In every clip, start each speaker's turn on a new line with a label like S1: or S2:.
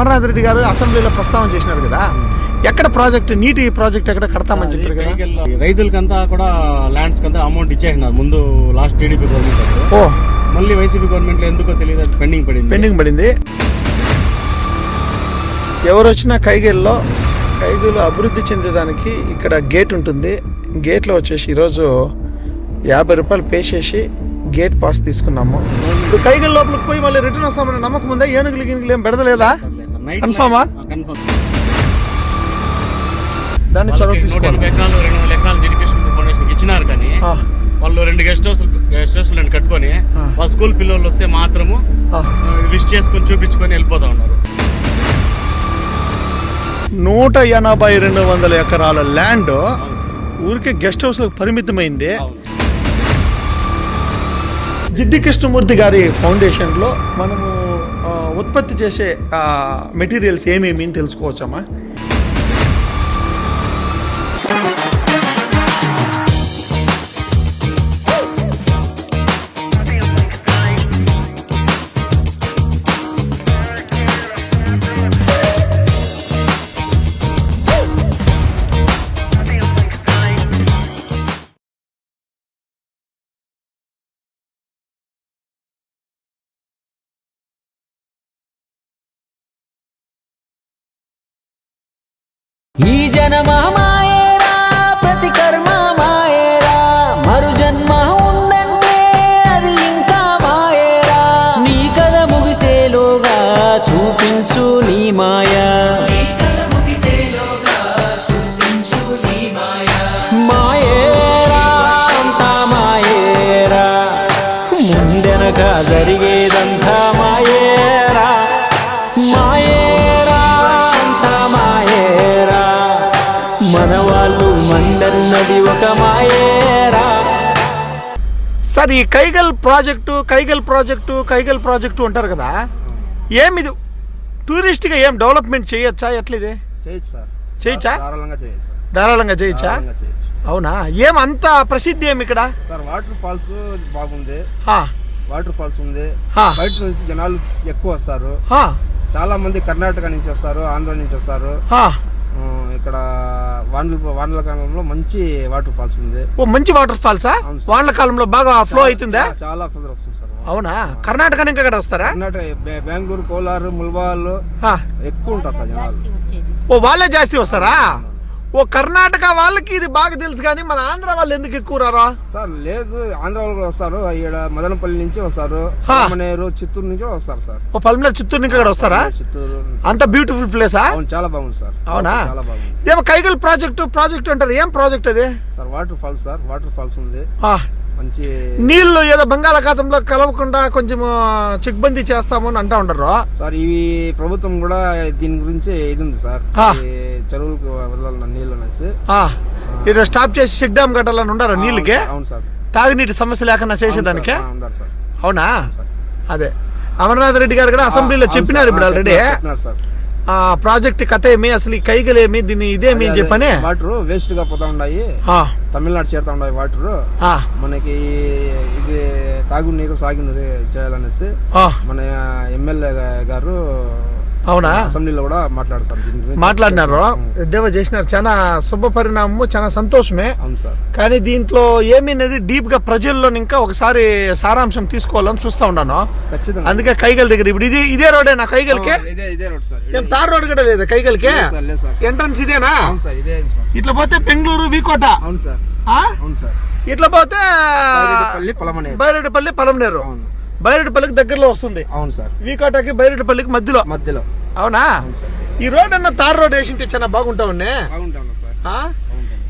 S1: అమర్నాథ్ రెడ్డి గారు అసెంబ్లీలో ప్రస్తావన చేసినారు కదా. ఎక్కడ ప్రాజెక్ట్ నీటి ప్రాజెక్ట్ ఎక్కడ కడతామని చెప్పారు కదా?
S2: రైతులకంతా కూడా ల్యాండ్స్ కంతా అమౌంట్ ఇచ్చేసినారు. ముందు లాస్ట్ టీడీపీ గవర్నమెంట్
S1: ఓ.
S2: మళ్ళీ వైసీపీ గవర్నమెంట్ ఎందుకో తెలియదు పెండింగ్ పడింది.
S1: పెండింగ్ పడింది. ఎవరు వచ్చినా కైగిల్లో కైగిలు అభివృద్ధి చెందేదానికి ఇక్కడ గేట్ ఉంటుంది. గేట్లో వచ్చేసి ఈరోజు యాభై రూపాయలు పే చేసి గేట్ పాస్ తీసుకున్నాము. కైగిల్ లోపలికి పోయి మళ్ళీ రిటర్న్ వస్తామని నమ్మకం ఉందా? ఏనుగులు గినుగులు ఏం పెడతలేదా. దాన్ని చొరవ
S2: నూట
S1: తీసుకోవాలి.
S2: ఎనభై ఎకరాలు రెండు వందల ఎకరాలు ఎడ్యుకేషన్ ఫౌండేషన్ ఇచ్చినారు కానీ వాళ్ళు రెండు గెస్ట్ హౌస్ గెస్ట్ హౌస్ కట్టుకొని
S1: ఆ.
S2: వాళ్ళ స్కూల్ పిల్లలు వస్తే మాత్రము. విష్ చేసుకొని చూపించుకొని వెళ్ళిపోతా ఉన్నారు.
S1: నూట ఎనభై రెండు వందల ఎకరాల ల్యాండ్ ఊరికే గెస్ట్ హౌస్లకు పరిమితమైంది. జిడ్డి కృష్ణమూర్తి గారి ఫౌండేషన్లో మనము ఆ, ఉత్పత్తి చేసే మెటీరియల్స్ ఏమేమి అని తెలుసుకోవచ్చమ్మా?
S3: ఈ జనమామ
S1: సార్ ఈ Kaigal project Kaigal project Kaigal project అంటారు కదా ఏమిది? టూరిస్ట్గా ఏం డెవలప్మెంట్ చేయొచ్చా? ఎట్లిది?
S2: చేయొచ్చు సార్.
S1: చేయొచ్చా?
S2: ధారాళంగా చేయొచ్చు
S1: అవునా? ఏం అంత ప్రసిద్ధి ఏమి ఇక్కడ?
S4: సార్ వాటర్ ఫాల్స్ బాగుంది. వాటర్ ఫాల్స్ ఉంది. బయట నుంచి జనాలు ఎక్కువ వస్తారు. చాలా మంది కర్ణాటక నుంచి వస్తారు ఆంధ్ర నుంచి వస్తారు. ఇక్కడ వానల వానల కాలంలో మంచి వాటర్ ఫాల్స్ ఉంది.
S1: ఓ మంచి వాటర్ ఫాల్సా. వానల కాలంలో బాగా ఫ్లో అవుతుందా?
S4: చాలా- చాలా ఫ్లో వస్తుంది సార్.
S1: అవునా? కర్ణాటక నుంచి ఇక్కడ వస్తారా?
S4: కర్ణాటక బెంగళూరు కోలారు ముల్బాల్. ఎక్కువ ఉంటారు సార్ జనాలు.
S1: ఓ వాళ్ళే జాస్తి వస్తారా? ఓ కర్ణాటక వాళ్ళకి ఇది బాగా తెలుసు కానీ మన ఆంధ్ర వాళ్ళు ఎందుకు ఎక్కువ రారా?
S4: సార్ లేదు ఆంధ్ర వాళ్ళు కూడా వస్తారు. ఇక్కడ మదనపల్లి నుంచి వస్తారు.
S1: హా.
S4: మనేరు చిత్తూరు నుంచి కూడా వస్తారు సార్.
S1: ఓ పల్మనేరు చిత్తూరు నుంచి ఇక్కడ వస్తారా?
S4: చిత్తూరు.
S1: అంత బ్యూటిఫుల్ ప్లేసా
S4: అవును చాలా బాగుంది సార్.
S1: అవునా?
S4: చాలా బాగుంది.
S1: ఇదేమో కైగల్ ప్రాజెక్టు ప్రాజెక్ట్ అంటారు. ఏం ప్రాజెక్ట్ అది?
S4: Sir water falls sir. Water falls ఉంది మంచి
S1: నీళ్ళు ఏదో బంగాళాఖాతంలో కలవకుండా కొంచెం చిక్బందీ చేస్తాము అని అంటా ఉండరు.
S4: సార్ ఇవి ప్రభుత్వం కూడా దీని గురించి ఇది ఉంది సార్. చెరువులకు వెళ్ళాలన్న నీళ్ళు అనేసి.
S1: ఇక్కడ స్టాప్ చేసి చెక్ డ్యామ్ కట్టాలని ఉండరు నీళ్ళకి?
S4: అవును సార్
S1: తాగునీటి సమస్య లేకుండా చేసేదానికి? అవునా? అదే. అమర్నాథ్ రెడ్డి గారు కూడా అసెంబ్లీలో చెప్పినారు. ఇప్పుడు ఆల్రెడీ. ఆ ప్రాజెక్ట్ కథ ఏమి అసలు ఈ కైగలేమి దీన్ని ఇదేమి అని చెప్పని?
S4: వాటర్ వేస్ట్గా పోతా ఉన్నాయి తమిళనాడు చేరుతా ఉన్నాయి వాటర్.
S1: ఆ,
S4: మనకి ఇది తాగునీరు సాగునీరు చేయాలనేసి మన ఎమ్మెల్యే గారు
S1: అవునా?
S4: అసెంబ్లీలో కూడా మాట్లాడతారు
S1: మాట్లాడినారు. ఎద్దేవా చేసినారు. చాలా శుభ పరిణామము చాలా సంతోషమే.
S4: అవును సార్.
S1: కానీ దీంట్లో ఏమి అనేది డీప్గా ప్రజల్లో ఇంకా ఒకసారి సారాంశం తీసుకోవాలని చూస్తా ఉన్నాను.
S4: ఖచ్చితంగా.
S1: అందుకే కైగల్ దగ్గర ఇప్పుడు ఇది ఇదే రోడే నా కైగల్కే?
S4: ఇదే ఇదే రోడ్ సార్
S1: ఏం తార్ రోడ్ కూడా లేదు కైగల్కే?
S4: లేదు సార్, లేదు సార్.
S1: ఎంట్రన్స్ ఇదేనా?
S4: అవును సార్ ఇదే సార్.
S1: ఇట్లా పోతే బెంగళూరు వికోట?
S4: అవును సార్.
S1: ఆ?
S4: అవును సార్.
S1: ఇట్లా పోతే బైరెడ్డిపల్లి
S4: అవును.
S1: బైరెడ్డిపల్లికి దగ్గరలో వస్తుంది.
S4: అవును సార్.
S1: వికోటకి బైరెడ్డిపల్లికి మధ్యలో.
S4: మధ్యలో.
S1: అవునా. ఈ రోడ్ అన్న తార్ రోడ్ వేసింటే చాలా బాగుంటా?
S4: బాగుంటాను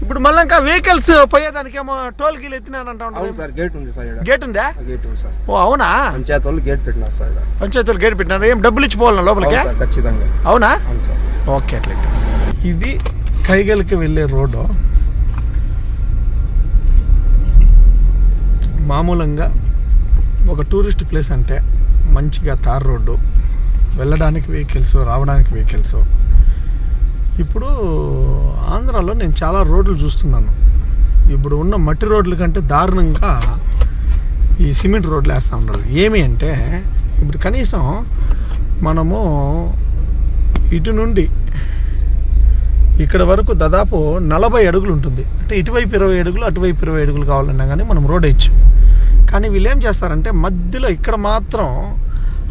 S1: ఇప్పుడు మళ్ళీ ఇంకా వెహికల్స్ పోయేదానికేమో టోల్ గీలు ఎత్తినానంటా
S4: అవును సార్ గేట్ ఉంది సార్
S1: గేట్ ఉందా?
S4: గేట్ ఉంది సార్.
S1: ఓ అవునా?
S4: పంచాయతీ వాళ్ళు గేట్ పెట్టినారు సార్
S1: పంచాయతీలు గేట్ పెట్టినారు? ఏం డబ్బులు ఇచ్చి పోవాలన్నా లోపలికి?
S4: ఖచ్చితంగా.
S1: అవునా? ఓకే అట్లయితే ఇది కైగల్కి వెళ్ళే రోడ్డు మామూలంగా ఒక టూరిస్ట్ ప్లేస్ అంటే మంచిగా తార్ రోడ్డు వెళ్ళడానికి వెహికల్స్ రావడానికి వెహికల్స్. ఇప్పుడు ఆంధ్రాలో నేను చాలా రోడ్లు చూస్తున్నాను. ఇప్పుడు ఉన్న మట్టి రోడ్ల కంటే దారుణంగా ఈ సిమెంట్ రోడ్లు వేస్తూ ఉన్నారు. ఏమి అంటే ఇప్పుడు కనీసం మనము ఇటు నుండి ఇక్కడ వరకు దాదాపు నలభై అడుగులు ఉంటుంది. అంటే ఇటువైపు ఇరవై అడుగులు అటువైపు ఇరవై అడుగులు కావాలన్నా కానీ మనం రోడ్ వేయచ్చు. కానీ వీళ్ళు ఏం చేస్తారంటే మధ్యలో ఇక్కడ మాత్రం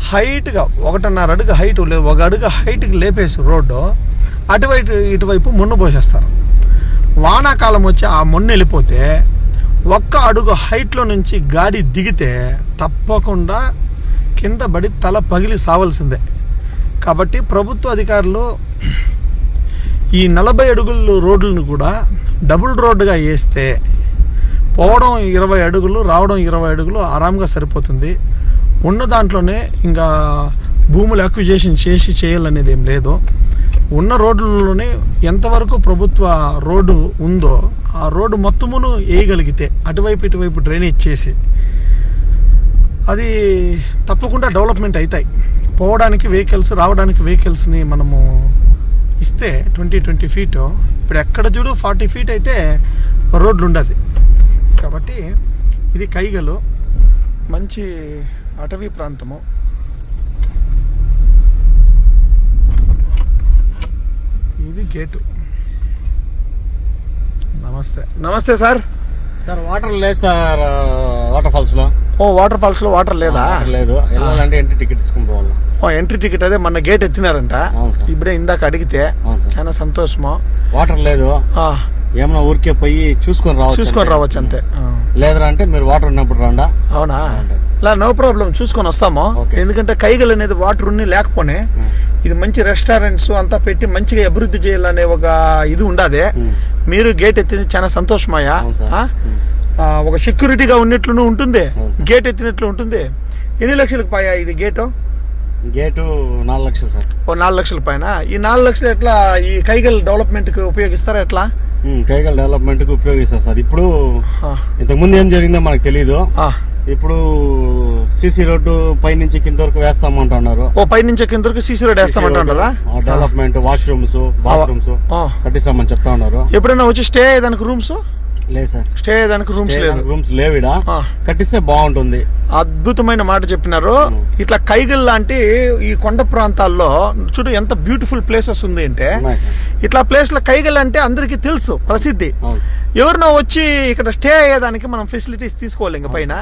S1: హైట్గా ఒకటిన్నర అడుగు హైట్ లేదు ఒక అడుగు హైట్కి లేపేసి రోడ్డు అటువైపు ఇటువైపు మున్ను పోసేస్తారు. వానాకాలం వచ్చి ఆ మొన్ను వెళ్ళిపోతే ఒక్క అడుగు హైట్లో నుంచి గాడి దిగితే తప్పకుండా కింద పడి తల పగిలి సావాల్సిందే. కాబట్టి ప్రభుత్వ అధికారులు ఈ నలభై అడుగుల రోడ్లను కూడా డబుల్ రోడ్డుగా వేస్తే పోవడం ఇరవై అడుగులు రావడం ఇరవై అడుగులు ఆరాంగా సరిపోతుంది. ఉన్న దాంట్లోనే ఇంకా భూములు అక్విజేషన్ చేసి చేయాలనేది ఏం లేదు. ఉన్న రోడ్లలోనే ఎంతవరకు ప్రభుత్వ రోడ్డు ఉందో ఆ రోడ్డు మొత్తమును వేయగలిగితే అటువైపు ఇటువైపు డ్రైనేజ్ చేసి అది తప్పకుండా డెవలప్మెంట్ అవుతాయి పోవడానికి వెహికల్స్ రావడానికి వెహికల్స్ని మనము ఇస్తే ట్వంటీ ట్వంటీ ఫీట్ ఇప్పుడు ఎక్కడ చూడు ఫార్టీ ఫీట్ అయితే రోడ్లు ఉండదు. కాబట్టి ఇది కైగలు మంచి అటవీ ప్రాంతము. ఇది gate. Namaste. Namaste sir.
S2: Sir water లేదు సార్ వాటర్ ఫాల్స్లో
S1: ఓ వాటర్ ఫాల్స్లో వాటర్ లేదా?
S2: వాటర్ లేదు. వెళ్ళాలంటే ఎంట్రీ టికెట్ తీసుకుని పోవాలి.
S1: ఓ ఎంట్రీ టికెట్ అదే మన గేట్ ఎత్తినారంట. ఇప్పుడే ఇందాక అడిగితే చాలా సంతోషము.
S2: వాటర్ లేదు.
S1: ఆ,
S2: ఏమన్నా ఊరికే పోయి చూసుకొని రావచ్చు
S1: చూసుకొని. రావచ్చు అంతే. ఆ,
S2: లేదురా అంటే మీరు వాటర్ ఉన్నప్పుడు రండా?
S1: అవునా. ఇలా నో ప్రాబ్లం. చూసుకొని వస్తాము. ఎందుకంటే కైగలు అనేది వాటర్ ఉన్ని లేకపోనే. ఇది మంచి రెస్టారెంట్స్ అంతా పెట్టి మంచిగా అభివృద్ధి చేయాలనే ఒక ఇది ఉండాది. మీరు గేట్ ఎత్తింది చాలా. ఆ, ఒక సెక్యూరిటీగా ఉన్నట్లు ఉంటుంది. గేట్ ఎత్తినట్లు ఉంటుంది. ఎన్ని లక్షలకు పాయా ఇది గేటు?
S2: గేటు నాలుగు లక్షలు సార్.
S1: ఓ నాలుగు లక్షల పైన? ఈ నాలుగు లక్షలు ఎట్లా ఈ కైగల్ డెవలప్మెంట్కి ఉపయోగిస్తారా ఎట్లా?
S2: కైగల్ డెవలప్మెంట్కి ఉపయోగిస్తారు సార్. ఇప్పుడు
S1: ఆ,
S2: ఇంతకు ముందు ఏం జరిగిందో మనకు తెలియదు. ఇప్పుడు సిసి రోడ్డు పై నుంచి కింద వరకు వేస్తామంటున్నారు.
S1: ఓ పై నుంచి కింద వరకు CC road వేస్తామంటారా?
S2: Development washrooms bathrooms. కట్టిస్తామని చెప్తా ఉన్నారు.
S1: ఎప్పుడైనా వచ్చి స్టే అయ్యేదానికి రూమ్స్?
S2: లేదు సార్.
S1: స్టే రూమ్స్ లేదు.
S2: రూమ్స్ లేవిడా. కట్టిస్తే బాగుంటుంది.
S1: అద్భుతమైన మాట చెప్పినారు. ఇట్లా కైగల్ లాంటి ఈ కొండ ప్రాంతాల్లో చూడు ఎంత బ్యూటిఫుల్ ప్లేసెస్ ఉంది అంటే ఇట్లా ప్లేస్లో కైగల్ అంటే అందరికీ తెలుసు ప్రసిద్ధి. ఎవరినో వచ్చి ఇక్కడ స్టే అయ్యేదానికి మనం ఫెసిలిటీస్ తీసుకోవాలి ఇంక పైన.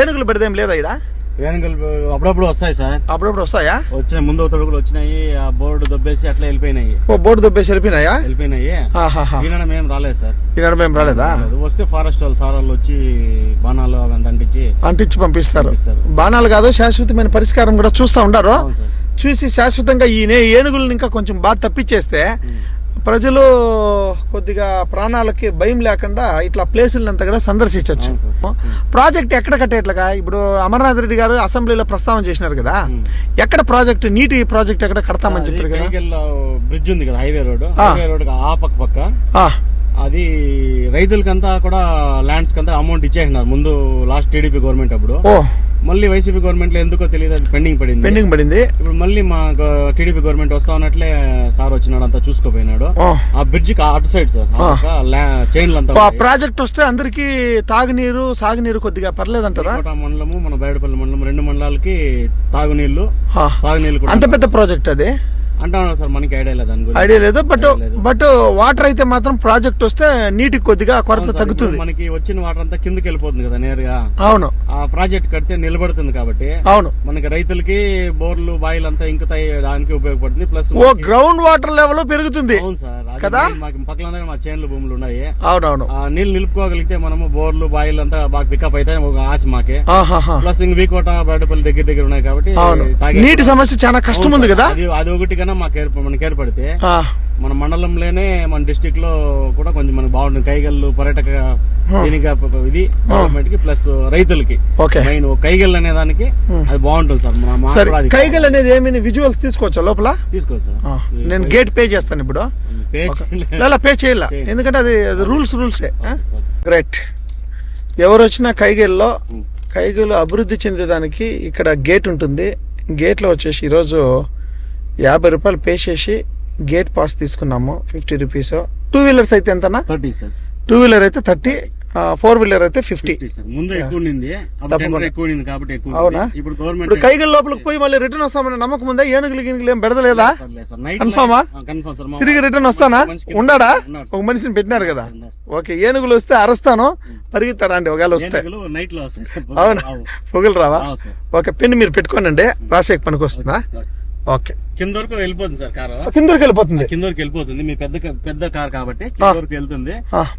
S1: ఏనుగులు పెడదేం లేదా ఇక్కడ
S2: వేణుగోలు అప్పుడప్పుడు వస్తాయి సార్.
S1: అప్పుడప్పుడు వస్తాయా?
S2: వచ్చినాయి ముందు తొడుగులు వచ్చినాయి ఆ బోర్డు దొబ్బేసి అట్లా వెళ్ళిపోయినాయి.
S1: ఓ బోర్డు దొబ్బేసి వెళ్ళిపోయినాయా?
S2: వెళ్ళిపోయినాయి. ఈయన మేము రాలేదు సార్.
S1: ఈనాడు మేము రాలేదా.
S2: వస్తే ఫారెస్ట్ వాళ్ళు సార్ వాళ్ళు వచ్చి బాణాలు అవి అంటించి
S1: అంటించి పంపిస్తారు. బాణాలు కాదు శాశ్వతమైన పరిష్కారం కూడా చూస్తూ ఉండారు. చూసి శాశ్వతంగా ఈ ఏనుగులను ఇంకా కొంచెం బాగా తప్పించేస్తే ప్రజలు కొద్దిగా ప్రాణాలకి భయం లేకుండా ఇట్లా ప్లేసులంతా కూడా సందర్శించవచ్చు. ప్రాజెక్ట్ ఎక్కడ కట్టేట్లుగా? ఇప్పుడు అమర్నాథ్ రెడ్డి గారు అసెంబ్లీలో ప్రస్తావన చేసినారు కదా. ఎక్కడ ప్రాజెక్ట్ నీటి ప్రాజెక్ట్ ఎక్కడ కడతామని చెప్పారు కదా?
S2: బ్రిడ్జ్ ఉంది కదా హైవే రోడ్. హైవే రోడ్ ఆ పక్క పక్క. అది రైతులకంతా కూడా ల్యాండ్స్ కంతా అమౌంట్ ఇచ్చేసినారు. ముందు లాస్ట్ టీడీపీ గవర్నమెంట్ అప్పుడు. మళ్ళీ వైసీపీ గవర్నమెంట్లో ఎందుకో తెలియదు అది పెండింగ్ పడింది.
S1: పెండింగ్ పడింది.
S2: ఇప్పుడు మళ్ళీ మా టీడీపీ గవర్నమెంట్ వస్తా ఉన్నట్లే సార్ వచ్చినాడు అంతా చూసుకోపోయినాడు. ఆ బ్రిడ్జ్ అటు సైడ్ సార్. చైన్లు అంతా.
S1: ప్రాజెక్ట్ వస్తే అందరికి తాగునీరు సాగునీరు కొద్దిగా పర్లేదంటారా?
S2: కోట మండలము మన బేడపల్లి మండలం రెండు మండలాలకి
S1: తాగునీళ్ళు.
S2: సాగునీళ్ళు కూడా
S1: అంత పెద్ద ప్రాజెక్ట్ అది?
S2: సార్ మనకి ఐడియా లేదు దాని
S1: ఐడియా లేదు బట్. బట్ వాటర్ అయితే మాత్రం ప్రాజెక్ట్ వస్తే నీటికి కొద్దిగా కొరత తగ్గుతుంది.
S2: మనకి వచ్చిన వాటర్ అంతా కిందకి వెళ్ళిపోతుంది కదా నేరుగా.
S1: అవును.
S2: ఆ ప్రాజెక్ట్ కడితే నిలబడుతుంది కాబట్టి
S1: అవును.
S2: మనకి రైతులకి బోర్లు బాయిలు అంతా ఇంకుతాయి దానికి ఉపయోగపడుతుంది ప్లస్
S1: ఓ గ్రౌండ్ వాటర్ లెవెల్ పెరుగుతుంది.
S2: అవును సార్
S1: కదా?
S2: మాకు పక్కన మా చేన్లు భూములు ఉన్నాయి.
S1: అవునవును.
S2: నీళ్ళు నిలుపుకోగలిగితే మనము బోర్లు బాయిలు అంతా బాగా పికప్ అయితే ఒక ఆశ మాకే. ప్లస్ ఇంక వీకోట బేడపల్లి దగ్గర దగ్గర ఉన్నాయి కాబట్టి
S1: నీటి సమస్య చాలా కష్టం ఉంది కదా?
S2: అది ఒకటి కన్నా మాకు ఏర్ప మనకి ఏర్పడితే మన మండలంలోనే మన డిస్టిక్లో కూడా కొంచెం మనకి బాగుంటుంది. కైగల్లు పర్యాటక దీనికి ఇది గవర్నమెంట్కి ప్లస్ రైతులకి.
S1: ఓకే.
S2: మెయిన్ కైగల్ అనే దానికి అది బాగుంటుంది సార్. మన
S1: కైగల్ అనేది ఏమైనా విజువల్స్ తీసుకోవచ్చా లోపల?
S2: తీసుకోవచ్చు
S1: నేను గేట్ పే చేస్తాను ఇప్పుడు.
S2: పే
S1: చేయాల. ఎందుకంటే అది రూల్స్ రూల్సే. గ్రేట్ ఎవరు వచ్చినా కైగల్లో కైగలు అభివృద్ధి చెందేదానికి ఇక్కడ గేట్ ఉంటుంది. గేట్లో వచ్చేసి ఈరోజు యాభై రూపాయలు పే చేసి గేట్ పాస్ తీసుకున్నాము ఫిఫ్టీ రూపీస్. టూ వీలర్స్ అయితే ఎంతనా
S2: థర్టీ సార్.
S1: టూ వీలర్ అయితే థర్టీ ఫోర్ వీలర్ అయితే ఫిఫ్టీ అవునా?
S2: ఇప్పుడు
S1: కైగల్ లోపలికి పోయి మళ్ళీ రిటర్న్ వస్తామని నమ్మకం ఉందా? ఏనుగులు గినుగులు ఏం పెడతలేదా? కన్ఫామా? తిరిగి రిటర్న్ వస్తానా? ఉన్నాడు ఒక మనిషిని పెట్టినారు కదా. ఓకే ఏనుగులు వస్తే అరుస్తాను. పరిగెత్తారా అండి? ఒకవేళ వస్తే. అవునా. పొగలు రావా. ఓకే పెన్ మీరు పెట్టుకోనండి. రాసేకి పనికి వస్తుందా? ఓకే.
S2: కింద వరకు వెళ్ళిపోతుంది సార్ కారు.
S1: కిందకి వెళ్ళిపోతుంది.
S2: కింద వరకు వెళ్ళిపోతుంది. మీ పెద్ద పెద్ద కార్ కాబట్టి కింద వరకు వెళ్తుంది.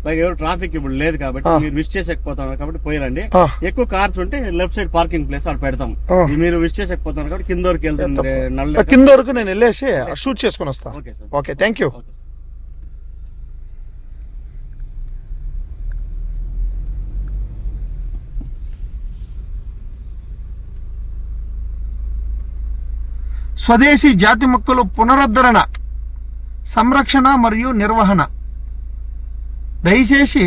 S2: పైగా ఎవరు ట్రాఫిక్ ఇప్పుడు లేదు కాబట్టి మీరు విష్ చేసేకపోతున్నారు కాబట్టి పోయిరండి. ఎక్కువ కార్స్ ఉంటే లెఫ్ట్ సైడ్ పార్కింగ్ ప్లేస్ అక్కడ పెడతాం. మీరు విష్ చేసేకపోతున్నారు కాబట్టి కింద వరకు వెళ్తుంది
S1: కింద వరకు నేను వెళ్ళేసి షూట్ చేసుకొని వస్తా.
S2: Okay sir.
S1: Okay thank you స్వదేశీ జాతి మొక్కలు పునరుద్ధరణ సంరక్షణ మరియు నిర్వహణ. దయచేసి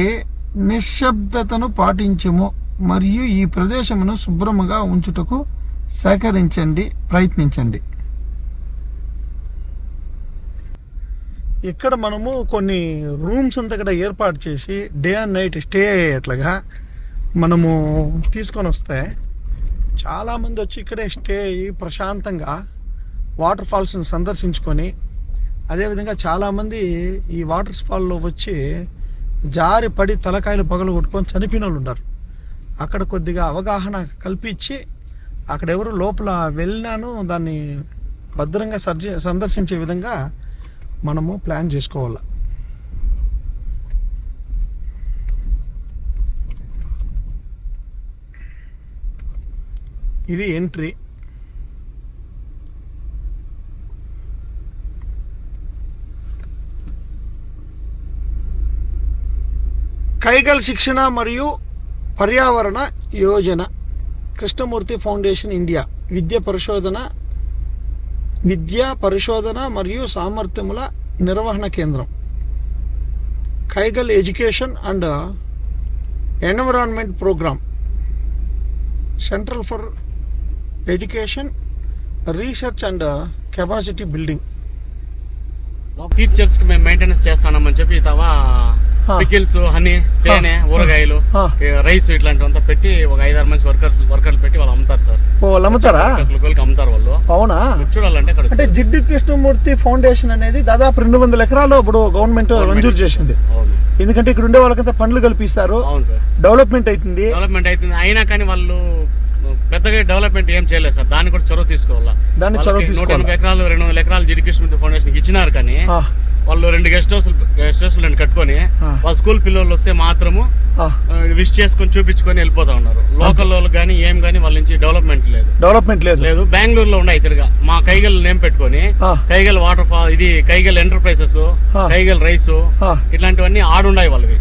S1: నిశ్శబ్దతను పాటించము మరియు ఈ ప్రదేశమును శుభ్రముగా ఉంచుటకు సహకరించండి ప్రయత్నించండి. ఇక్కడ మనము కొన్ని రూమ్స్ అంతా కూడా ఏర్పాటు చేసి డే అండ్ నైట్ స్టే అయ్యేట్లుగా మనము తీసుకొని వస్తే చాలామంది వచ్చి ఇక్కడే స్టే అయ్యి ప్రశాంతంగా వాటర్ ఫాల్స్ని సందర్శించుకొని అదేవిధంగా చాలామంది ఈ వాటర్ ఫాల్లో వచ్చి జారి పడి తలకాయలు పగలు కొట్టుకొని చనిపోయిన వాళ్ళు ఉన్నారు అక్కడ కొద్దిగా అవగాహన కల్పించి అక్కడ ఎవరు లోపల వెళ్ళినాను దాన్ని భద్రంగా సర్జ సందర్శించే విధంగా మనము ప్లాన్ చేసుకోవాలి. ఇది ఎంట్రీ. కైగల్ శిక్షణ మరియు పర్యావరణ యోజన కృష్ణమూర్తి ఫౌండేషన్ ఇండియా విద్య పరిశోధన విద్యా పరిశోధన మరియు సామర్థ్యముల నిర్వహణ కేంద్రం. Kaigal education and environment programme central for education research and capacity building.
S2: టీచర్స్కి మేము మెయింటెనెన్స్ చేస్తామని చెప్పి తవా పికిల్స్ హనీ తేనె ఊరగాయలు. రైస్ ఇట్లాంటివంతా పెట్టి ఒక ఐదారు మంది వర్కర్ వర్కర్లు పెట్టి వాళ్ళు అమ్ముతారు సార్.
S1: వాళ్ళు అమ్ముతారా?
S2: అమ్ముతారు వాళ్ళు.
S1: అవునా?
S2: చూడాలంటే
S1: అంటే జిడ్డు కృష్ణమూర్తి ఫౌండేషన్ అనేది దాదాపు రెండు వందల ఎకరాలు ఇప్పుడు గవర్నమెంట్ మంజూరు చేసింది. ఎందుకంటే ఇక్కడ ఉండే వాళ్ళకంతా పండ్లు కల్పిస్తారు.
S2: అవును సార్.
S1: డెవలప్మెంట్ అవుతుంది
S2: డెవలప్మెంట్ అవుతుంది అయినా కానీ వాళ్ళు పెద్దగా డెవలప్మెంట్ ఏం చేయలేదు సార్. దాన్ని కూడా చొరవ తీసుకోవాలా.
S1: దాన్ని చొరవ తీసుకోవాలి.
S2: ఎకరాలు రెండు వందల ఎకరాలు జిడి కృష్ణ ఫౌండేషన్ ఇచ్చినారు కానీ వాళ్ళు రెండు గెస్ట్ హౌస్ గెస్ట్ హౌస్ రెండు కట్టుకొని. వాళ్ళ స్కూల్ పిల్లలు వస్తే మాత్రము విష్ చేసుకొని చూపించుకొని వెళ్ళిపోతా ఉన్నారు. లోకల్ వాళ్ళు కానీ ఏం కానీ వాళ్ళ నుంచి డెవలప్మెంట్ లేదు.
S1: డెవలప్మెంట్ లేదు.
S2: లేదు. బెంగళూరులో ఉన్నాయి తిరగా మా కైగల్ నేమ్ పెట్టుకొని. కైగల్ వాటర్ ఫాల్ ఇది కైగల్ ఎంటర్ప్రైజెస్. కైగల్ రైస్ ఇట్లాంటివన్నీ ఆడున్నాయి వాళ్ళవి.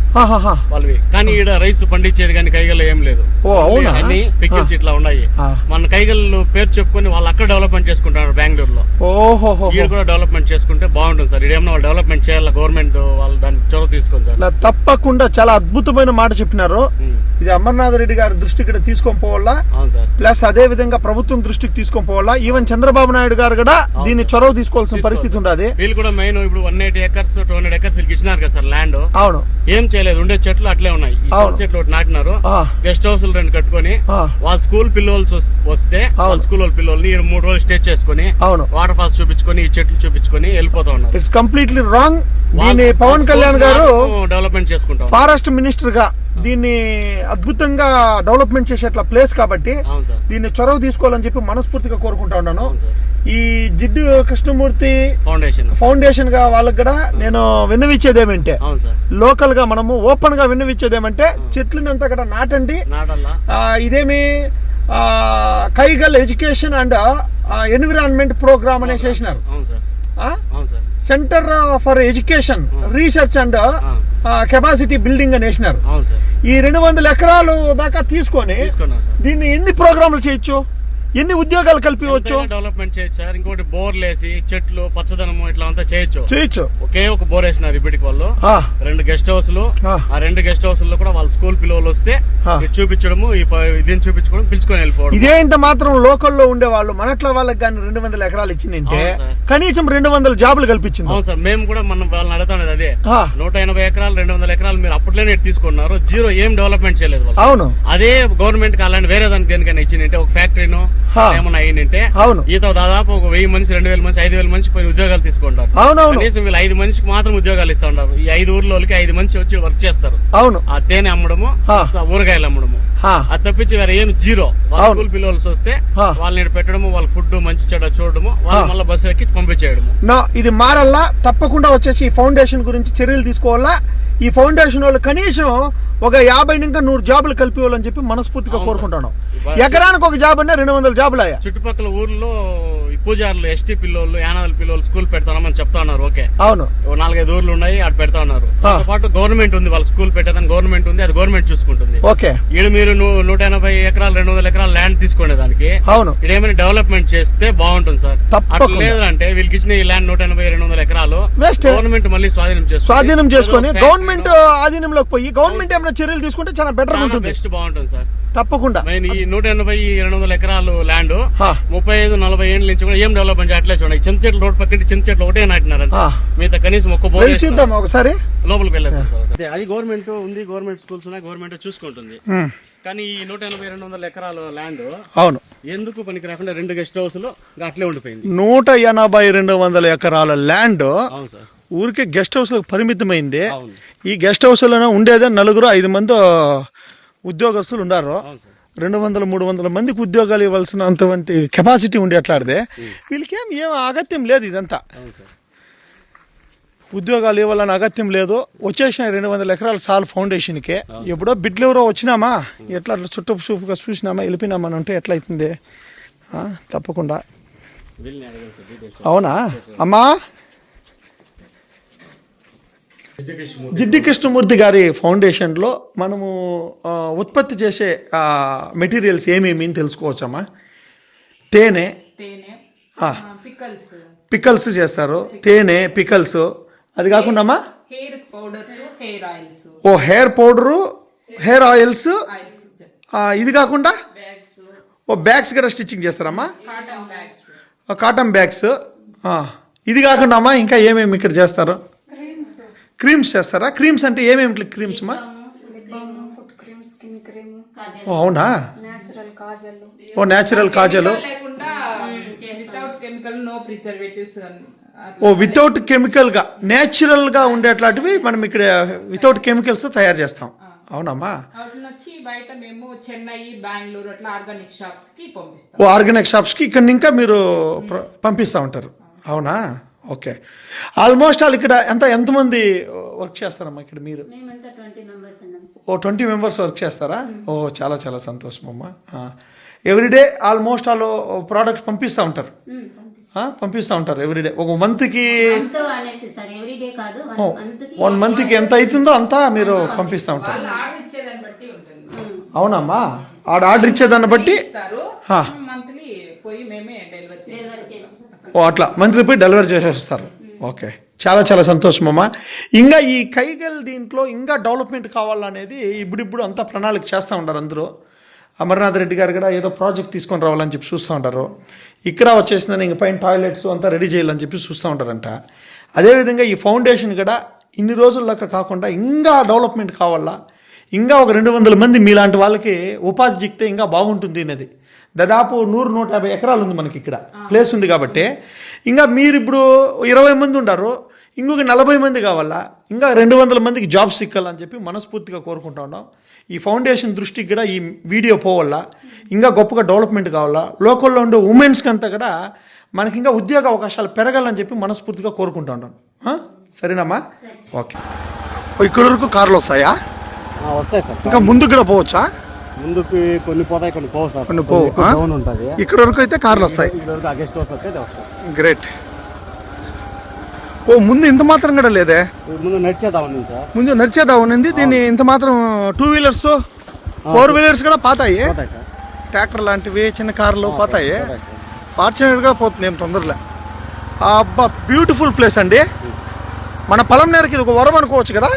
S2: వాళ్ళవి. కానీ ఈడ రైస్ పండించేది కానీ కైగల్ ఏం లేదు? అన్ని పికిల్స్ ఇట్లా ఉన్నాయి. మన కైగల్ పేరు చెప్పుకొని వాళ్ళు అక్కడ డెవలప్మెంట్ చేసుకుంటున్నారు బెంగళూరులో ఈడ కూడా డెవలప్మెంట్ చేసుకుంటే బాగుంటుంది సార్. ఇదేమన్నా వాళ్ళు డెవలప్మెంట్ చేయాలి? గవర్నమెంట్ తీసుకోండి సార్.
S1: తప్పకుండా చాలా అద్భుతమైన మాట చెప్పినారు. ఇది అమర్నాథ్ రెడ్డి గారి దృష్టికి ఇక్కడ తీసుకొని పోవాలా?
S2: అవును సార్.
S1: ప్లస్ అదే విధంగా ప్రభుత్వం దృష్టికి తీసుకొని పోవాలా? ఈవెన్ చంద్రబాబు నాయుడు గారు కూడా దీన్ని చొరవ తీసుకోవాల్సిన పరిస్థితి ఉండదు.
S2: వీళ్ళు కూడా మెయిన్ ఇప్పుడు one eighty acres two hundred acres వీళ్ళకి ఇచ్చినారు కదా సార్ ల్యాండ్
S1: అవును.
S2: ఏం చేయలేదు. ఉండే చెట్లు అట్లే ఉన్నాయి. చెట్లు ఒకటి నాటినారు.
S1: ఆ,
S2: గెస్ట్ హౌస్లు రెండు కట్టుకొని వాళ్ళ స్కూల్ పిల్లలు వస్తే వాళ్ళ స్కూల్ వాళ్ళ పిల్లల్ని మూడు రోజులు స్టే చేసుకొని
S1: అవును.
S2: వాటర్ ఫాల్స్ చూపించుకొని ఈ చెట్లు చూపించుకొని వెళ్ళిపోతా ఉన్నారు.
S1: ఇట్స్ కంప్లీట్లీ రాంగ్ దీన్ని పవన్ కళ్యాణ్ గారు
S2: డెవలప్మెంట్ చేసుకుంటాం
S1: ఫారెస్ట్ మినిస్టర్గా దీన్ని అద్భుతంగా డెవలప్మెంట్ చేసేట్ల ప్లేస్ కాబట్టి దీన్ని చొరవ తీసుకోవాలని చెప్పి మనస్ఫూర్తిగా కోరుకుంటా ఉన్నాను. ఈ జిడ్డు కృష్ణమూర్తి
S2: ఫౌండేషన్
S1: ఫౌండేషన్గా వాళ్ళకి కూడా నేను విన్నవిచ్చేది ఏమంటే లోకల్గా మనము ఓపెన్గా విన్నవిచ్చేది ఏమంటే చెట్లని అంతా కూడా నాటండి. ఇదేమి Kaigal education and environment programme అనే చేసినారు
S2: అవును సార్ అవును sir
S1: centre for education research and capacity building అని వేసినారు ఈ రెండు వందల ఎకరాలు దాకా తీసుకొని దీన్ని ఎన్ని ప్రోగ్రాంలు చేయొచ్చు? ఎన్ని ఉద్యోగాలు కల్పించవచ్చు
S2: డెవలప్మెంట్ చేయొచ్చు సార్. ఇంకోటి బోర్లు వేసి చెట్లు పచ్చదనము ఇట్లా అంతా చేయొచ్చు.
S1: చేయొచ్చు.
S2: ఒకే ఒక బోర్ వేసినారు ఇప్పటికి వాళ్ళు. రెండు గెస్ట్ హౌస్లు
S1: ఆ.
S2: ఆ రెండు గెస్ట్ హౌస్లో కూడా వాళ్ళ స్కూల్ పిల్లలు వస్తే చూపించడము దీన్ని చూపించుకోవడం పిలుచుకొని వెళ్ళిపోవడం
S1: ఇదే ఇంత మాత్రం లోకల్లో ఉండే వాళ్ళు మనట్ల వాళ్ళకి కానీ రెండు వందల ఎకరాలు ఇచ్చిందంటే. కనీసం రెండు వందల జాబులు కల్పించింది.
S2: అవును సార్. మేము కూడా మనం వాళ్ళని అడుగుతాం అదే. నూట ఎనభై ఎకరాలు రెండు వందల ఎకరాలు మీరు అప్పట్లోనే తీసుకున్నారు జీరో ఏం డెవలప్మెంట్ చేయలేదు
S1: అవును.
S2: అదే గవర్నమెంట్ అలాంటి వేరే దానికి దేనికైనా ఇచ్చిందంటే ఒక ఫ్యాక్టరీనో. ఏమన్నా అయ్యిందంటే
S1: అవును.
S2: ఈతో దాదాపు ఒక వెయ్యి మనిషి రెండు వేల మనిషి ఐదు వేల మనిషి పోయి ఉద్యోగాలు తీసుకుంటారు.
S1: అవునవును.
S2: కనీసం వీళ్ళు ఐదు మనిషికి మాత్రం ఉద్యోగాలు ఇస్తా ఉంటారు ఈ ఐదు ఊర్లోకి ఐదు మనిషి వచ్చి వర్క్ చేస్తారు.
S1: అవును.
S2: ఆ తేనె అమ్మడము ఊరగాయలు అమ్మడము.
S1: ఆ,
S2: అది తప్పించి వేరే ఏం జీరో. స్కూల్ పిల్లలు వస్తే. వాళ్ళని పెట్టడము వాళ్ళ ఫుడ్ మంచి చెడ్డ చూడడము వాళ్ళు మళ్ళీ బస్సు ఎక్కి పంపించేయడము.
S1: నా ఇది మారల్లా తప్పకుండా వచ్చేసి ఈ ఫౌండేషన్ గురించి చర్యలు తీసుకోవాలా? ఈ ఫౌండేషన్ వాళ్ళు కనీసం ఒక యాభై ఇంకా నూరు జాబులు కల్పించాలని చెప్పి మనస్ఫూర్తిగా
S2: ఇవాళ-
S1: ఎకరానికి ఒక జాబ్ అంటే రెండు వందల జాబులు అయ్యా
S2: చుట్టుపక్కల ఊర్లో పూజారులు ఎస్టీ పిల్లోళ్ళు యానాదుల పిల్లలు స్కూల్ పెడతామని చెప్తా ఉన్నారు. ఓకే.
S1: అవును.
S2: నాలుగైదు ఊర్లు ఉన్నాయి అక్కడ పెడతా ఉన్నారు. పాటు గవర్నమెంట్ ఉంది వాళ్ళ స్కూల్ పెట్టేదాన్ని గవర్నమెంట్ ఉంది అది గవర్నమెంట్ చూసుకుంటుంది.
S1: ఓకే.
S2: ఈడ మీరు నూట ఎనభై ఎకరాలు రెండు వందల ఎకరాలు ల్యాండ్ తీసుకునే దానికి.
S1: అవును.
S2: ఇక్కడ ఏమైనా డెవలప్మెంట్ చేస్తే బాగుంటుంది సార్. అట్లా లేదంటే వీళ్ళకి ఇచ్చిన ఈ ల్యాండ్ నూట ఎనభై రెండు వందల ఎకరాలు. గవర్నమెంట్ మళ్ళీ స్వాధీనం
S1: స్వాధీనం చేసుకొని గవర్నమెంట్ ఆధీనంలోకి పోయి గవర్నమెంట్ ఏమైనా చర్యలు తీసుకుంటే చాలా బెటర్ ఉంటుంది.
S2: బెస్ట్ బాగుంటుంది సార్
S1: తప్పకుండా.
S2: ఈ నూట ఎనభై రెండు వందల ఎకరాలు ల్యాండ్. ముప్పై ఐదు నలభై ఏళ్ళ నుంచి కూడా ఏం డెవలప్మెంట్ అట్లే చూడండి. చింత చెట్లు రోడ్ పక్కన చింత చెట్లు ఒకటే నాటినారు. మిగతా కనీసం ఒక్క బోర్.
S1: చూద్దాం ఒకసారి.
S2: లోపలికి వెళ్ళేది అది గవర్నమెంట్ ఉంది గవర్నమెంట్ స్కూల్స్ ఉన్నాయి గవర్నమెంట్ చూసుకుంటుంది. కానీ ఈ నూట ఎనభై రెండు వందల ఎకరాల ల్యాండ్
S1: అవును.
S2: ఎందుకు పనికి రాకుండా రెండు గెస్ట్ హౌస్లు అట్లే ఉండిపోయింది.
S1: నూట ఎనభై రెండు వందల ఎకరాల ల్యాండ్
S2: అవును సార్
S1: ఊరికే గెస్ట్ హౌస్లకు పరిమితమైంది. ఈ గెస్ట్ హౌస్లోనే ఉండేదే నలుగురు ఐదు మంది ఉద్యోగస్తులు ఉన్నారు రెండు వందల మూడు వందల మందికి ఉద్యోగాలు ఇవ్వాల్సినంతవంటి కెపాసిటీ ఉండి ఎట్లాడితే వీళ్ళకి ఏం అగత్యం లేదు ఇదంతా. ఉద్యోగాలు ఇవ్వాలని అగత్యం లేదు. వచ్చేసిన రెండు వందల ఎకరాల సాల్ ఫౌండేషన్కి. ఎప్పుడో బిడ్లు ఎవరో వచ్చినామా? ఎట్లా అట్లా చుట్టూ చూపుగా చూసినామా? వెళ్ళిపోయినామా అని అంటే ఎట్లా అవుతుంది? ఆ, తప్పకుండా. అవునా? అమ్మా? జిడ్డి కృష్ణమూర్తి గారి ఫౌండేషన్లో మనము ఉత్పత్తి చేసే మెటీరియల్స్ ఏమేమి అని తెలుసుకోవచ్చమ్మా? తేనె.
S5: పికల్స్.
S1: పికల్స్ చేస్తారు. తేనె పికల్స్. అది కాకుండా అమ్మా
S5: హెయిర్ పౌడర్స్ హెయిర్ ఆయిల్స్.
S1: ఓ హెయిర్ పౌడరు హెయిర్ ఆయిల్స్. ఇది కాకుండా?
S5: బ్యాగ్స్.
S1: ఓ బ్యాగ్స్ కూడా స్టిచ్చింగ్ చేస్తారమ్మా?
S5: Cotton bags.
S1: ఓ కాటన్ బ్యాగ్స్. ఆ, ఇది కాకుండా అమ్మా ఇంకా ఏమేమి ఇక్కడ చేస్తారు?
S5: క్రీమ్స్
S1: చేస్తారా? క్రీమ్స్ అంటే ఏమేమి క్రీమ్స్
S5: క్రీమ్ స్కిన్ క్రీమ్.
S1: ఓ, అవునా?
S5: నేచురల్ కాజల్.
S1: ఓ న్యాచురల్ కాజలు.
S5: లేకుండా వితౌట్ కెమికల్ నో ప్రిజర్వేటివ్స్
S1: ఓ వితౌట్ కెమికల్గా నేచురల్గా ఉండేట్లాంటివి మనం ఇక్కడ వితౌట్ కెమికల్స్ తయారు చేస్తాం. అవునమ్మా.
S5: వచ్చి బయట మేము చెన్నై బెంగళూరు అట్లా ఆర్గానిక్ షాప్స్కి పంపిస్తాం.
S1: ఓ ఆర్గానిక్ షాప్స్కి ఇక్కడ ఇంకా మీరు పంపిస్తూ ఉంటారు. అవునా? ఓకే ఆల్మోస్ట్ వాళ్ళు ఇక్కడ ఎంత ఎంతమంది వర్క్ చేస్తారమ్మా ఇక్కడ మీరు?
S6: మేమంతా ట్వంటీ మెంబర్స్ ఉన్నాం సార్
S1: ఓ ట్వంటీ మెంబర్స్ వర్క్ చేస్తారా? ఓ చాలా చాలా సంతోషం అమ్మా ఎవ్రీడే ఆల్మోస్ట్ వాళ్ళు ప్రోడక్ట్స్ పంపిస్తూ ఉంటారు. ఆ, పంపిస్తూ ఉంటారు ఎవ్రీడే ఒక మంత్కి
S6: వన్ మంత్కి
S1: వన్ మంత్కి ఎంత అవుతుందో అంతా మీరు పంపిస్తూ ఉంటారు.
S5: వాళ్ళు ఆర్డర్ ఇచ్చేదాన్ని బట్టి ఉంటుంది.
S1: అవునమ్మా. ఆడ ఆర్డర్ ఇచ్చేదాన్ని బట్టి ఓ అట్లా. మంత్లీ పోయి డెలివరీ చేసేస్తారు. ఓకే. చాలా చాలా సంతోషం అమ్మా. ఇంకా ఈ కైగల్ దీంట్లో ఇంకా డెవలప్మెంట్ కావాలనేది ఇప్పుడిప్పుడు అంతా ప్రణాళిక చేస్తూ ఉంటారు అందరూ. అమర్నాథ్ రెడ్డి గారు కూడా ఏదో ప్రాజెక్ట్ తీసుకొని రావాలని చెప్పి చూస్తూ ఉంటారు ఇక్కడ వచ్చేసిందని ఇంక పైన టాయిలెట్స్ అంతా రెడీ చేయాలని చెప్పి చూస్తూ ఉంటారంట. అదేవిధంగా ఈ ఫౌండేషన్ కూడా ఇన్ని రోజుల్లాగా కాకుండా ఇంకా డెవలప్మెంట్ కావాలా? ఇంకా ఒక రెండు వందల మంది మీలాంటి వాళ్ళకి ఉపాధి చిక్తే ఇంకా బాగుంటుంది అనేది. దాదాపు నూరు నూట యాభై ఎకరాలు ఉంది మనకి ఇక్కడ. ప్లేస్ ఉంది కాబట్టి. ఇంకా మీరు ఇప్పుడు ఇరవై మంది ఉండారు. ఇంకొక నలభై మంది కావాలా? ఇంకా రెండు వందల మందికి జాబ్స్ సిక్కాలని చెప్పి మనస్ఫూర్తిగా కోరుకుంటా ఉన్నాం. ఈ ఫౌండేషన్ దృష్టికి కూడా ఈ వీడియో పోవాలా? ఇంకా గొప్పగా డెవలప్మెంట్ కావాలా? లోకల్లో ఉండే ఉమెన్స్కి అంతా కూడా మనకి ఇంకా ఉద్యోగ అవకాశాలు పెరగాలని చెప్పి మనస్ఫూర్తిగా కోరుకుంటా ఉన్నాను ఆ? సరేనమ్మా? ఓకే. ఇక్కడ వరకు కార్లు వస్తాయా?
S2: ఆ, వస్తాయి సార్.
S1: ఇంకా ముందుకు కూడా పోవచ్చా?
S2: ముందుకి కొన్ని పోతాయి కొన్ని పోవు సార్.
S1: కొన్ని పోవు, ఆ?
S2: డౌన్ ఉంటుంది.
S1: ఇక్కడ వరకు అయితే కార్లు వస్తాయి. గ్రేట్. ఓ ముందు ఇంత మాత్రం కూడా లేదే?
S2: ముందు నడిచేద్దామని సార్.
S1: ముందు నడిచేదా ఉన్నది దీన్ని ఇంత మాత్రం టూ వీలర్స్ ఫోర్ వీలర్స్ కూడా పాతాయి? ట్రాక్టర్ లాంటివి చిన్న కార్లు పోతాయి? ఫార్చునేట్గా పోతుంది ఏం తొందరలే. అబ్బా బ్యూటిఫుల్ ప్లేస్ అండి. మన పొలం నేరకి ఇది ఒక వరం అనుకోవచ్చు కదా?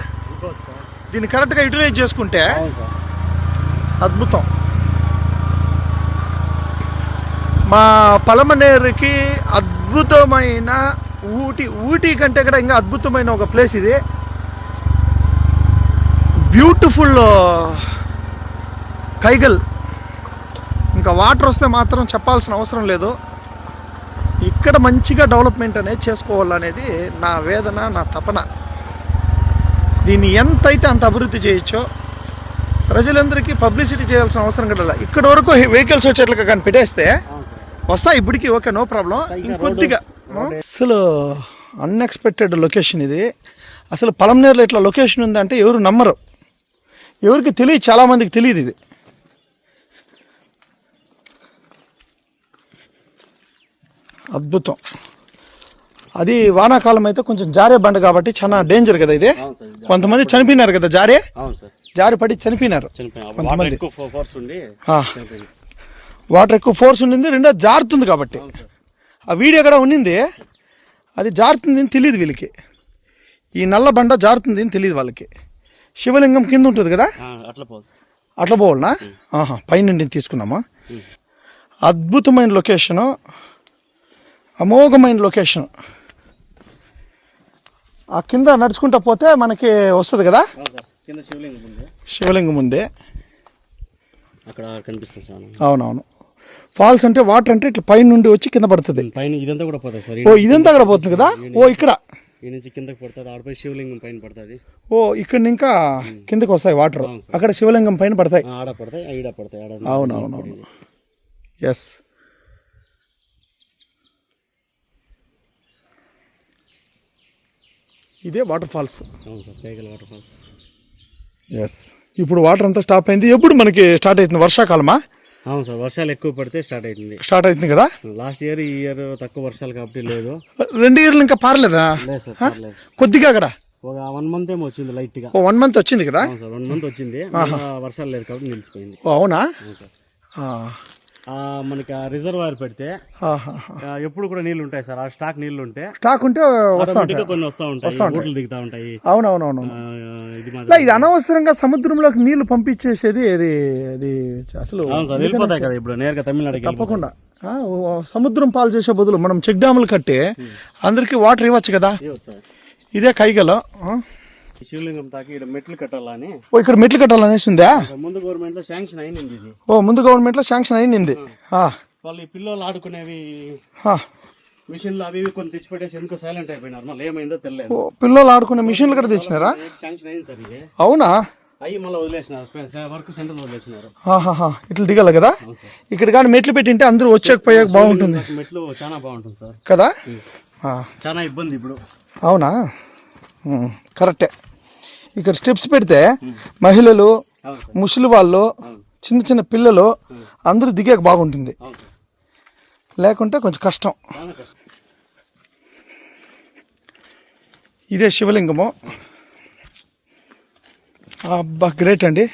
S1: దీన్ని కరెక్ట్గా యూటిలైజ్ చేసుకుంటే అద్భుతం. మా పలమనేరుకి అద్భుతమైన ఊటీ ఊటీ కంటే కూడా ఇంకా అద్భుతమైన ఒక ప్లేస్ ఇది. బ్యూటిఫుల్ కైగల్. ఇంకా వాటర్ వస్తే మాత్రం చెప్పాల్సిన అవసరం లేదు. ఇక్కడ మంచిగా డెవలప్మెంట్ అనేది చేసుకోవాలనేది నా వేదన నా తపన. దీన్ని ఎంతైతే అంత అభివృద్ధి చేయొచ్చో ప్రజలందరికీ పబ్లిసిటీ చేయాల్సిన అవసరం కూడా ఇక్కడ వరకు వెహికల్స్ వచ్చేట్లుగా కానీ పెట్టేస్తే వస్తాయి ఇప్పటికి ఓకే నో ప్రాబ్లం. ఇంకొద్దిగా అసలు అన్ఎక్స్పెక్టెడ్ లొకేషన్ ఇది. అసలు పలంనేరులో ఇట్లా లొకేషన్ ఉందంటే ఎవరు నమ్మరు. ఎవరికి తెలియదు చాలామందికి తెలియదు ఇది. అద్భుతం. అది వానాకాలం అయితే కొంచెం జారే బండ కాబట్టి చాలా డేంజర్ కదా ఇది. కొంతమంది చనిపోయినారు కదా జారే? జారి పడి చనిపోయినారు కొంతమంది. వాటర్ ఎక్కువ ఫోర్స్ ఉండింది రెండో జారుతుంది కాబట్టి. ఆ వీడియో కూడా ఉన్నింది. అది జారుతుంది అని తెలియదు వీళ్ళకి. ఈ నల్ల బండ జారుతుంది అని తెలియదు వాళ్ళకి. శివలింగం కింద ఉంటుంది కదా?
S2: అట్లా
S1: పోవాలనా? ఆహా పైనుండి తీసుకున్నామా అద్భుతమైన లొకేషను అమోఘమైన లొకేషన్ ఆ కింద నడుచుకుంటా పోతే మనకి వస్తుంది కదా?
S2: శివలింగం ఉంది.
S1: శివలింగం ఉంది.
S2: అక్కడ కనిపిస్తుంది
S1: అవునవును. ఫాల్స్ అంటే వాటర్ అంటే ఇట్లా పైనుండి వచ్చి కింద పడుతుంది.
S2: పైన ఇదంతా కూడా పోతుంది సార్.
S1: ఓ ఇదంతా అక్కడ పోతుంది కదా? ఓ ఇక్కడ.
S2: ఈ నుంచి కిందకి పడుతుంది. ఆడపై శివలింగం పైన పడుతుంది.
S1: ఓ ఇక్కడ ఇంకా కిందకి వస్తాయి వాటర్. అక్కడ శివలింగం పైన పడతాయి.
S2: ఆడ పడతాయి ఈడ పడతాయి ఆడ
S1: అవునవునవును. ఎస్ ఇదే వాటర్ ఫాల్స్
S2: అవును సార్ వాటర్ ఫాల్స్
S1: ఎస్ ఇప్పుడు వాటర్ అంతా స్టాప్ అయింది. ఎప్పుడు మనకి స్టార్ట్ అవుతుంది? వర్షాకాలమా?
S2: అవును సార్ వర్షాలు ఎక్కువ పడితే స్టార్ట్ అవుతుంది.
S1: స్టార్ట్ అవుతుంది కదా?
S2: లాస్ట్ ఇయర్ ఈ ఇయర్ తక్కువ వర్షాలు కాబట్టి లేదు.
S1: రెండు ఇయర్లు ఇంకా పారలేదా?
S2: లేదు సార్ పర్లేదు.
S1: కొద్దిగా అక్కడ?
S2: ఒక వన్ మంత్ ఏమో వచ్చింది లైట్గా
S1: ఓ వన్ మంత్ వచ్చింది కదా?
S2: అవును సార్ వన్ మంత్ వచ్చింది. మళ్ళా వర్షాలు లేదు కాబట్టి నిలిచిపోయింది.
S1: ఓ అవునా?
S2: అవును సార్.
S1: ఆ.
S2: మనకి రిజర్వాయర్ పెడితే ఎప్పుడు కూడా నీళ్ళు ఉంటాయి సార్ ఆ స్టాక్ నీళ్ళు ఉంటే.
S1: స్టాక్ ఉంటే
S2: కొన్ని వస్తూ ఉంటాయి దిగుతా ఉంటాయి.
S1: అవునవునవును.
S2: ఇది
S1: ఇది అనవసరంగా సముద్రంలోకి నీళ్ళు పంపించేసేది అది అది అసలు
S2: వెళ్ళిపోతాయి కదా ఇప్పుడు నేరుగా తమిళనాడుకి
S1: తప్పకుండా. సముద్రం పాలు చేసే బదులు మనం చెక్ డ్యాములు కట్టి అందరికి వాటర్ ఇవ్వచ్చు కదా? ఇదే కైగల
S2: శివలింగం తాకి ఇక్కడ మెట్లు కట్టాలని.
S1: ఓ ఇక్కడ మెట్లు కట్టాలనేసి ఉందా?
S2: ముందు గవర్నమెంట్లో శాంక్షన్ అయింది ఇది.
S1: ఓ ముందు గవర్నమెంట్లో శాంక్షన్ అయింది
S2: వాళ్ళు ఈ పిల్లలు ఆడుకునేవి. మిషన్లు అవి ఇవి కొన్ని తెచ్చిపెట్టేసి ఎందుకో సైలెంట్ అయిపోయినారు. మళ్ళీ ఏమైందో తెలియదు
S1: పిల్లలు ఆడుకునే మిషన్లు కూడా తెచ్చినారా?
S2: శాంక్షన్ అయింది సార్ ఇది.
S1: అవునా?
S2: అయ్యి మళ్ళీ వదిలేసినారు. Work centre వదిలేసినారు.
S1: ఇట్లా దిగాలి కదా? ఇక్కడ కానీ మెట్లు పెట్టింటే అందరూ వచ్చేకపోయాక బాగుంటుంది.
S2: మెట్లు చాలా బాగుంటుంది సార్.
S1: కదా?
S2: చాలా ఇబ్బంది ఇప్పుడు.
S1: అవునా? కరెక్టే. ఇక్కడ స్టెప్స్ పెడితే మహిళలు ముసలి వాళ్ళు చిన్న చిన్న పిల్లలు అందరూ దిగాక బాగుంటుంది. లేకుంటే కొంచెం కష్టం. ఇదే శివలింగము. అబ్బా గ్రేట్ అండి.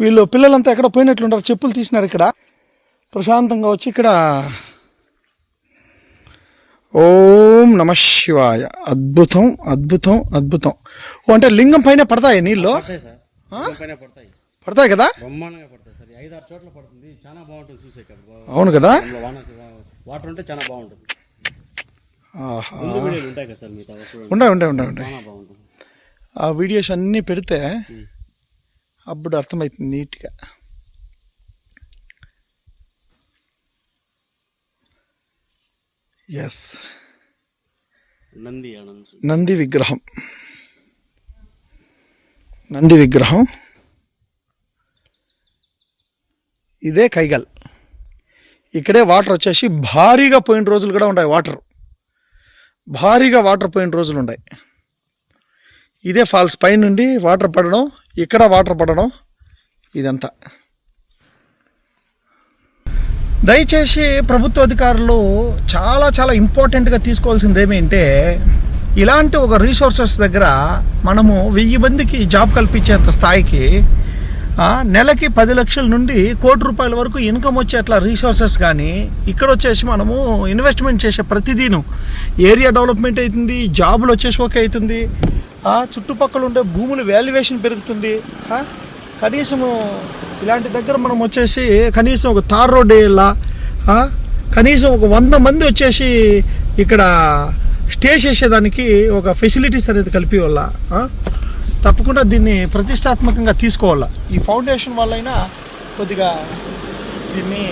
S1: వీళ్ళు పిల్లలంతా ఎక్కడ పోయినట్లుంటారు? చెప్పులు తీసినారు ఇక్కడ. ప్రశాంతంగా వచ్చి ఇక్కడ ఓం నమ శివాయ. అద్భుతం అద్భుతం అద్భుతం. ఓ అంటే లింగం పైన పడతాయి నీళ్ళు?
S2: పడతాయి పడతాయి.
S1: కదా?
S2: బ్రహ్మాండంగా పడతాయి సార్. ఈ ఐదు ఆరు చోట్ల పడుతుంది. చాలా బాగుంటుంది చూసే
S1: అవును కదా?
S2: వాటర్ ఉంటే చాలా బాగుంటుంది. ఉంటాయి
S1: ఉండే
S2: చాలా బాగుంటుంది.
S1: ఆ వీడియోస్ అన్నీ పెడితే అప్పుడు అర్థమవుతుంది నీట్గా. ఎస్
S2: నంది
S1: నంది విగ్రహం. నంది విగ్రహం. ఇదే కైగల్. ఇక్కడే వాటర్ వచ్చేసి భారీగా పోయిన రోజులు కూడా ఉన్నాయి వాటర్. భారీగా వాటర్ పోయిన రోజులు ఉన్నాయి ఇదే ఫాల్స్ పైనుండి వాటర్ పడడం ఇక్కడ వాటర్ పడడం ఇదంతా. దయచేసి ప్రభుత్వ అధికారులు చాలా చాలా ఇంపార్టెంట్గా తీసుకోవాల్సింది ఏమేంటే ఇలాంటి ఒక రీసోర్సెస్ దగ్గర మనము వెయ్యి మందికి జాబ్ కల్పించేంత స్థాయికి నెలకి పది లక్షల నుండి కోటి రూపాయల వరకు ఇన్కమ్ వచ్చే అట్లా రీసోర్సెస్ కానీ ఇక్కడ వచ్చేసి మనము ఇన్వెస్ట్మెంట్ చేసే ప్రతిదీను ఏరియా డెవలప్మెంట్ అవుతుంది జాబులు వచ్చేసి ఓకే అవుతుంది చుట్టుపక్కల ఉండే భూముల వాల్యుయేషన్ పెరుగుతుంది కనీసము ఇలాంటి దగ్గర మనం వచ్చేసి కనీసం ఒక తార్ రోడ్ వేయాలా కనీసం ఒక వంద మంది వచ్చేసి ఇక్కడ స్టే చేసేదానికి ఒక ఫెసిలిటీస్ అనేది కలిపి వల్ల తప్పకుండా దీన్ని ప్రతిష్టాత్మకంగా తీసుకోవాలా ఈ ఫౌండేషన్ వల్లైనా కొద్దిగా దీన్ని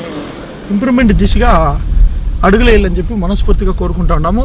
S1: ఇంప్రూవ్మెంట్ దిశగా అడుగులేయాలని చెప్పి మనస్ఫూర్తిగా కోరుకుంటా ఉన్నాము.